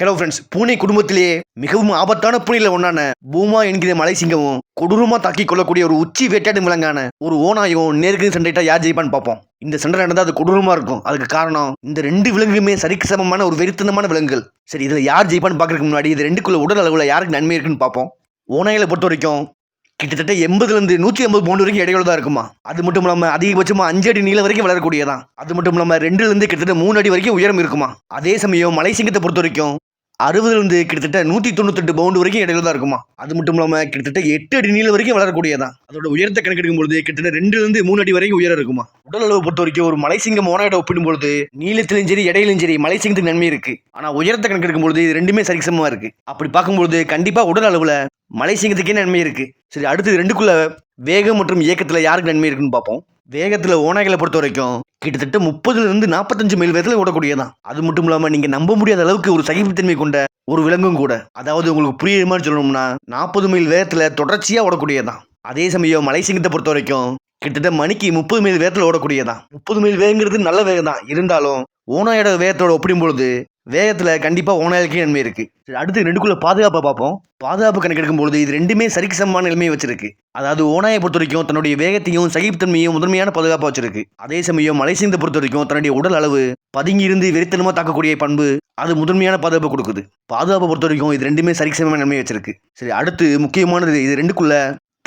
Hello friends பூனை குடும்பத்திலேயே மிகவும் ஆபத்தான பூனையில் ஒன்றான பூமா என்கிற மலை சிங்கமும் கொடூரமாக தாக்கி கொள்ளக்கூடிய ஒரு உச்சி வேட்டையாடும் விலங்கான ஒரு ஓனாயும் நேருக்கு சண்டையிட்டா யார் ஜெயிப்பான்னு பார்ப்போம். இந்த சண்டை நடந்தால் அது கொடூரமாக இருக்கும். அதுக்கு காரணம் இந்த ரெண்டு விலங்குமே சரிக்கு சமமான ஒரு வெறித்தனமான விலங்குகள். சரி இதில் யார் ஜெயிப்பான்னு பார்க்கறதுக்கு முன்னாடி இது ரெண்டுக்குள்ள உடல் அளவில் யாருக்கு நன்மை இருக்குன்னு பார்ப்போம். ஓநாய்களை பொறுத்த வரைக்கும் கிட்டத்தட்ட எண்பதுலேருந்து நூற்றி ஐம்பது பவுண்டு வரைக்கும் இடையில தான் இருக்குமா. அது மட்டும் இல்லாமல் அதிகபட்சமாக அஞ்சு அடி நீளம் வரைக்கும் வளரக்கூடியதான். அது மட்டும் இல்லாமல் ரெண்டுலேருந்து கிட்டத்தட்ட மூணு அடி வரைக்கும் உயரம் இருக்குமா. அதே சமயம் மலை சிங்கத்தை பொறுத்த வரைக்கும் அறுபதுலேருந்து கிட்டத்தட்ட நூற்றி தொண்ணூத்தெட்டு பவுண்டு வரைக்கும் இடையில தான் இருக்குமா? அது மட்டும் இல்லாமல் கிட்டத்தட்ட எட்டு அடி நீளம் வரைக்கும் வளரக்கூடியதான் அதோட உயரத்தை கணக்கெடுக்கும் பொழுது கிட்டத்தட்ட ரெண்டுலேருந்து மூணு அடி வரைக்கும் உயரம் இருக்குமா? உடல் அளவு பொறுத்த வரைக்கும் ஒரு மலை சிங்கம் ஓனாயிட ஒப்பிடும்பொழுது நீளத்திலும் சரி இடையிலும் சரி மலை சிங்கத்துக்கு நன்மை இருக்கு. ஆனால் உயரத்தை கணக்கெடுக்கும் பொழுது இது ரெண்டுமே சரிசமமாக இருக்கு. அப்படி பார்க்கும்பொழுது கண்டிப்பாக உடல் அளவில் மலை சிங்கத்துக்கே நன்மை இருக்கு. சரி அடுத்து ரெண்டுக்குள்ள வேகம் மற்றும் இயக்கத்தில் யாருக்கு நன்மை இருக்குன்னு பார்ப்போம். வேகத்தில் ஓநாய்களை பொறுத்த வரைக்கும் கிட்டத்தட்ட முப்பதுலேருந்து நாற்பத்தஞ்சு மைல் வேகத்தில் ஓடக்கூடியதான். அது மட்டும் இல்லாமல் நீங்கள் நம்ப முடியாத அளவுக்கு ஒரு சகிப்புத்தன்மை கொண்ட ஒரு விலங்கும் கூட. அதாவது உங்களுக்கு புரியுற மாதிரி சொல்லணும்னா நாற்பது மைல் வேகத்தில் தொடர்ச்சியாக ஓடக்கூடியதான். அதே சமயம் மலை சிங்கத்தை பொறுத்த வரைக்கும் கிட்டத்தட்ட மணிக்கு முப்பது மைல் வேகத்தில் ஓடக்கூடியதான். முப்பது மைல் வேகங்கிறது நல்ல வேகம் தான் இருந்தாலும் ஓனாயோட வேகத்தோட ஒப்பிடும்பொழுது வேகத்தில் கண்டிப்பாக ஓனாய்க்கே நன்மை இருக்குது சரி அடுத்து ரெண்டுக்குள்ள பாதுகாப்பை பார்ப்போம். பாதுகாப்பு கணக்கெடுக்கும் பொழுது இது ரெண்டுமே சரிக்கு சமமான நிலைமையை வச்சிருக்கு. அதாவது ஓனாயை பொறுத்த வரைக்கும் தன்னுடைய வேகத்தையும் சகிப்புத்தன்மையும் முதன்மையான பாதுகாப்பாக வச்சிருக்கு. அதே சமயம் மலை பொறுத்த வரைக்கும் தன்னுடைய உடல் அளவு பதுங்கி இருந்து வெறித்தனமாக தாக்கக்கூடிய பண்பு அது முதன்மையான பாதுகாப்பு கொடுக்குது. பாதுகாப்பை பொறுத்த வரைக்கும் இது ரெண்டுமே சரிக்கு சமமான நிலைமையை வச்சிருக்கு. சரி அடுத்து முக்கியமானது இது ரெண்டுக்குள்ள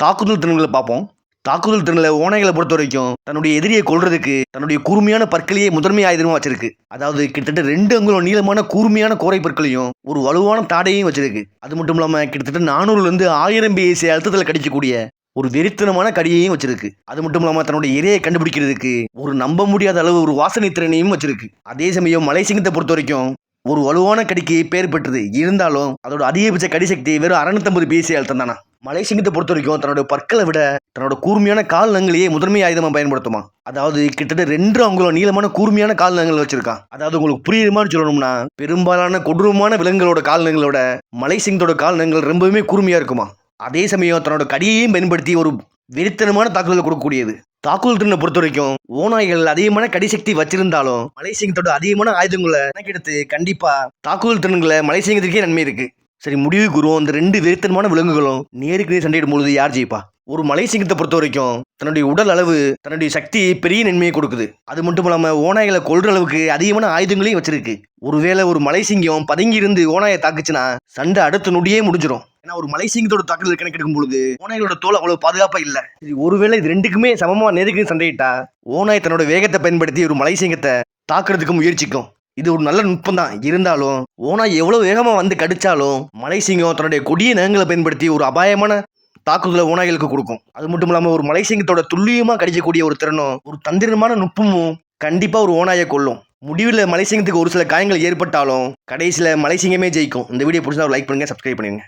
தாக்குதல் திறன்களை பார்ப்போம். தாக்குதல் திறனில் ஓனைகளை பொறுத்த வரைக்கும் தன்னுடைய எதிரியை கொள்றதுக்கு தன்னுடைய கூர்மையான பற்களையே முதன்மை ஆயுதமாக வச்சிருக்கு. அதாவது கிட்டத்தட்ட ரெண்டு அங்குலம் நீளமான கூர்மையான கோரை பற்களையும் ஒரு வலுவான தாடையும் வச்சிருக்கு. அது மட்டும் இல்லாமல் கிட்டத்தட்ட நானூறுலேருந்து ஆயிரம் பிஎஸ்சி அழுத்தத்தில் கடிக்கக்கூடிய ஒரு வெறித்தனமான கடியையும் வச்சிருக்கு. அது மட்டும் இல்லாமல் தன்னுடைய இரையை கண்டுபிடிக்கிறதுக்கு ஒரு நம்ப முடியாத அளவு ஒரு வாசனை திறனையும் வச்சிருக்கு. அதே சமயம் மலை சிங்கத்தை பொறுத்த வரைக்கும் ஒரு வலுவான கடிக்கு பேர் பெற்றது இருந்தாலும் அதோட அதிகபட்ச கடி சக்தி வெறும் அறுநூத்தம்பது பிஎஸ்சி அழுத்தம் தானா? மலை சிங்கத்தை பொறுத்த வரைக்கும் தன்னுடைய பற்களை விட தன்னோட கூர்மையான கால்நங்களையே முதன்மை ஆயுதமாக பயன்படுத்துமா? அதாவது கிட்டத்தட்ட ரெண்டு அவங்களோட நீளமான கூர்மையான கால் நகங்கள் வச்சிருக்கான். அதாவது உங்களுக்கு புரியுமான்னு சொல்லணும்னா பெரும்பாலான கொடூரமான விலங்குகளோட கால் நகங்களோட மலை சிங்கத்தோட கால் நகங்கள் ரொம்பவுமே கூர்மையா இருக்குமா? அதே சமயம் தன்னோட கடியையும் பயன்படுத்தி ஒரு வெறித்தனமான தாக்குதல் கொடுக்கக்கூடியது. தாக்குதல் திறனை பொறுத்த வரைக்கும் ஓநாய்கள் அதிகமான கடிசக்தி வச்சிருந்தாலும் மலை சிங்கத்தோட அதிகமான ஆயுதங்களை கணக்கெடுத்து கண்டிப்பா தாக்குதல் திறன்களை மலை நன்மை இருக்கு. சரி முடிவு கூறுவோம் அந்த ரெண்டு வெறித்தனமான விலங்குகளும் நேருக்கு நேர் சண்டையிடும் பொழுது யார் ஜெயிப்பா? ஒரு மலை சிங்கத்தை பொறுத்த வரைக்கும் தன்னுடைய உடல் அளவு தன்னுடைய சக்தி பெரிய நன்மையை கொடுக்குது. அது மட்டும் இல்லாமல் ஓநாய்களை கொள்ற அளவுக்கு அதிகமான ஆயுதங்களையும் வச்சிருக்கு. ஒருவேளை ஒரு மலை சிங்கம் பதுங்கி இருந்து ஓநாயை தாக்குச்சுன்னா சண்டை அடுத்த நொடியே முடிஞ்சிடும் ஏன்னா ஒரு மலை சிங்கத்தோட தாக்குதல் கணக்கெடுக்கும் பொழுது ஓநாய்களோட தோல் அவ்வளவு பாதுகாப்பா இல்ல. சரி ஒருவேளை இது ரெண்டுக்குமே சமமா நெருக்கி சண்டையிட்டா ஓநாய் தன்னோட வேகத்தை பயன்படுத்தி ஒரு மலை சிங்கத்தை தாக்குறதுக்கு முயற்சிக்கும். இது ஒரு நல்ல நுட்பம் தான். இருந்தாலும் ஓனா எவ்வளவு வேகமா வந்து கடிச்சாலும் மலை சிங்கம் தன்னுடைய கொடிய நகங்களை பயன்படுத்தி ஒரு அபாயமான தாக்குதலை ஓனாய்களுக்கு கொடுக்கும். அது மட்டும் இல்லாமல் ஒரு மலை சிங்கத்தோட துல்லியமா கடிக்கக்கூடிய ஒரு திறனும் ஒரு தந்திரமான நுட்பமும் கண்டிப்பா ஒரு ஓனாயை கொல்லும். முடிவில் மலை சிங்கத்துக்கு ஒரு சில காயங்கள் ஏற்பட்டாலும் கடைசியில் மலை சிங்கமே ஜெயிக்கும். இந்த வீடியோ பிடிச்சா லைக் பண்ணுங்க சப்ஸ்கிரைப் பண்ணுங்க